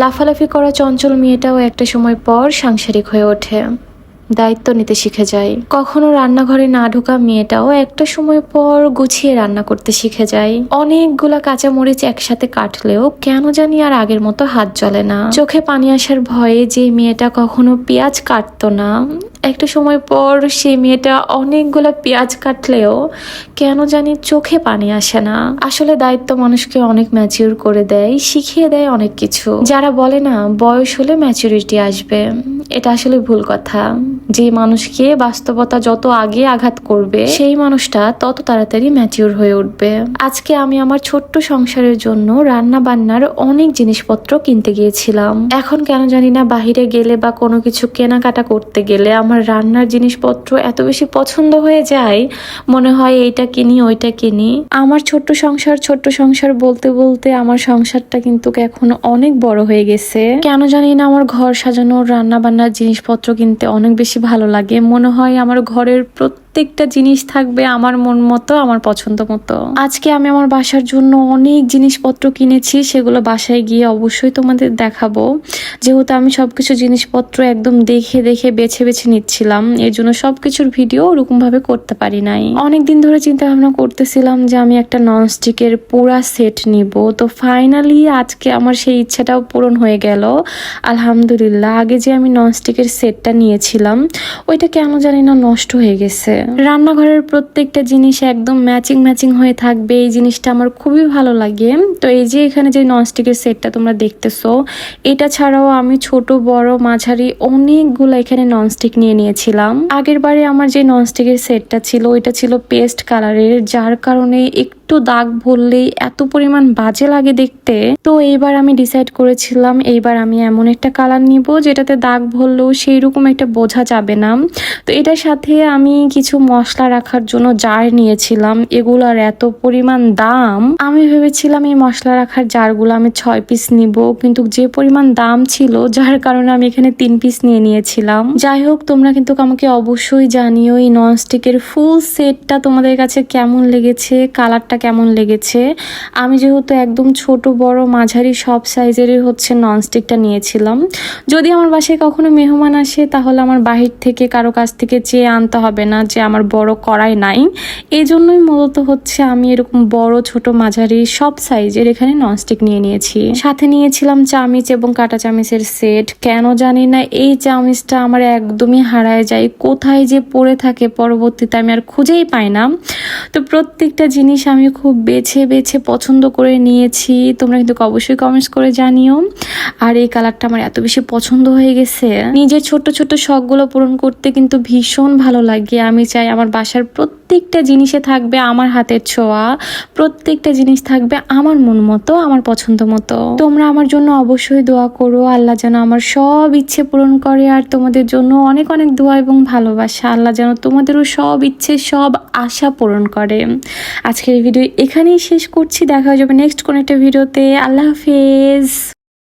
লাফালাফি করা চঞ্চল মেয়েটাও একটা সময় পর সাংসারিক হয়ে ওঠে। দায়িত্ব নিতে শিখে যায়। কখনো রান্নাঘরে না ঢোকা মেয়েটাও একটা সময় পর গুছিয়ে রান্না করতে শিখে যায়। অনেকগুলা কাঁচামরিচ একসাথে কাটলেও কেন জানি আর আগের মতো হাত জ্বলে না। চোখে পানি আসার ভয়ে যে মেয়েটা কখনো পেঁয়াজ কাটতো না, একটা সময় পর সেই মেয়েটা অনেকগুলো পেঁয়াজ কাটলেও কেন জানি চোখে পানি আসে না। আসলে দায়িত্ব মানুষকে অনেক ম্যাচিউর করে দেয়, শিখিয়ে দেয় অনেক কিছু। যারা বলে না, বয়স হলে ম্যাচুরিটি আসবে, এটা আসলে ভুল কথা। যে মানুষকে বাস্তবতা যত আগে আঘাত করবে, সেই মানুষটা তত তাড়াতাড়ি ম্যাচিউর হয়ে উঠবে। আজকে আমি আমার ছোট্ট সংসারের জন্য রান্না বান্নার অনেক জিনিসপত্র কিনতে গিয়েছিলাম। এখন কেন জানি না বাহিরে গেলে বা কোনো কিছু কেনাকাটা করতে গেলে আমার রান্নার জিনিসপত্র এত বেশি পছন্দ হয়ে যায়, মনে হয় এইটা কিনি, ওইটা কিনি। আমার ছোট্ট সংসার ছোট্ট সংসার বলতে বলতে আমার সংসারটা কিন্তু এখন অনেক বড় হয়ে গেছে। কেন জানি না আমার ঘর সাজানোর রান্না বান্নার জিনিসপত্র কিনতে অনেক বেশি ভালো লাগে। মনে হয় আমার ঘরের প্রত্যেকটা জিনিস থাকবে আমার মন মতো, আমার পছন্দ মতো। আজকে আমি আমার বাসার জন্য অনেক জিনিসপত্র কিনেছি, সেগুলো বাসায় গিয়ে অবশ্যই তোমাদের দেখাবো। যেহেতু আমি সবকিছু জিনিসপত্র একদম দেখে দেখে, বেছে বেছে নিচ্ছিলাম, এর জন্য সবকিছুর ভিডিও ওরকম ভাবে করতে পারি নাই। অনেকদিন ধরে চিন্তা ভাবনা করতেছিলাম যে আমি একটা ননস্টিকের পুরা সেট নিব। তো ফাইনালি আজকে আমার সেই ইচ্ছাটাও পূরণ হয়ে গেল। আলহামদুলিল্লাহ, আগে যে আমি ননস্টিকের সেটটা নিয়েছিলাম, ওইটা কেন জানি না নষ্ট হয়ে গেছে। রান্নাঘরের প্রত্যেকটা জিনিস একদম ম্যাচিং ম্যাচিং হয়ে থাকবে। এই জিনিসটা আমার খুবই ভালো লাগে। তো এই যে এখানে যে ননস্টিকের সেটটা তোমরা দেখতেছো, এটা ছাড়াও আমি ছোট, বড়, মাঝারি অনেকগুলো এখানে ননস্টিক নিয়ে নিয়েছিলাম। আগের বারে আমার যে ননস্টিকের সেটটা ছিল, ওইটা ছিল পেস্ট কালারের, যার কারণে একটু দাগ ভরলেই এত পরিমাণ বাজে লাগে দেখতে। তো এইবার আমি ডিসাইড করেছিলাম, এইবার আমি এমন একটা কালার নিব যেটাতে দাগ ভরলেও সেই রকম একটা বোঝা যাবে না। তো এটার সাথে আমি কিছু মশলা রাখার জন্য জার নিয়েছিলাম, এগুলার এত পরিমাণ দাম। আমি ভেবেছিলাম এই মশলা রাখার জারগুলো আমি ছয় পিস নিব, কিন্তু যে পরিমাণ দাম ছিল, যার কারণে আমি এখানে তিন পিস নিয়ে নিয়েছিলাম। যাই হোক, তোমরা কিন্তু আমাকে অবশ্যই জানিও এই ননস্টিকের ফুল সেটটা তোমাদের কাছে কেমন লেগেছে কালারটা কেমন লেগেছে? আমি যেহেতু একদম ছোট, বড়, মাঝারি, সব সাইজেরই হচ্ছে ননস্টিকটা নিয়েছিলাম। যদি আমার বাসায় কখনো মেহমান আসে, তাহলে আমার বাহির থেকে, কারও কাছ থেকে চেয়ে আনতে হবে না যে আমার বড় কড়াই নাই। এই জন্যই মূলত হচ্ছে আমি এরকম বড়, ছোট, মাঝারি, সব সাইজের এখানে ননস্টিক নিয়ে নিয়েছি। সাথে নিয়েছিলাম চামিচ এবং কাটা চামিচের সেট। কেন জানি না, এই চামিচটা আমার একদমই হারায় যায়। কোথায় যে পড়ে থাকে, পরবর্তীতে আমি আর খুঁজেই পাই না। তো প্রত্যেকটা জিনিস আমি খুব বেছে বেছে পছন্দ করে নিয়েছি। তোমরা কিন্তু অবশ্যই কমেন্টস করে জানিও। আর এই কালারটা আমার এত বেশি পছন্দ হয়ে গেছে। নিজের ছোট ছোট শখগুলো পূরণ করতে কিন্তু ভীষণ ভালো লাগে। আমি চাই আমার বাসার প্রত্যেকটা জিনিসে থাকবে আমার হাতের ছোঁয়া, প্রত্যেকটা জিনিস থাকবে আমার মন মতো, আমার পছন্দ মতো। তোমরা আমার জন্য অবশ্যই দোয়া করো। আল্লাহ যেন আমার সব ইচ্ছে পূরণ করে আর তোমাদের জন্য অনেক অনেক দোয়া এবং ভালোবাসা। আল্লাহ যেন তোমাদেরও সব ইচ্ছে, সব আশা পূরণ করে। আজকের ভিডিও এখানেই শেষ করছি। দেখা হয়ে যাবে নেক্সট কোন একটা ভিডিওতে। আল্লাহ হাফেজ।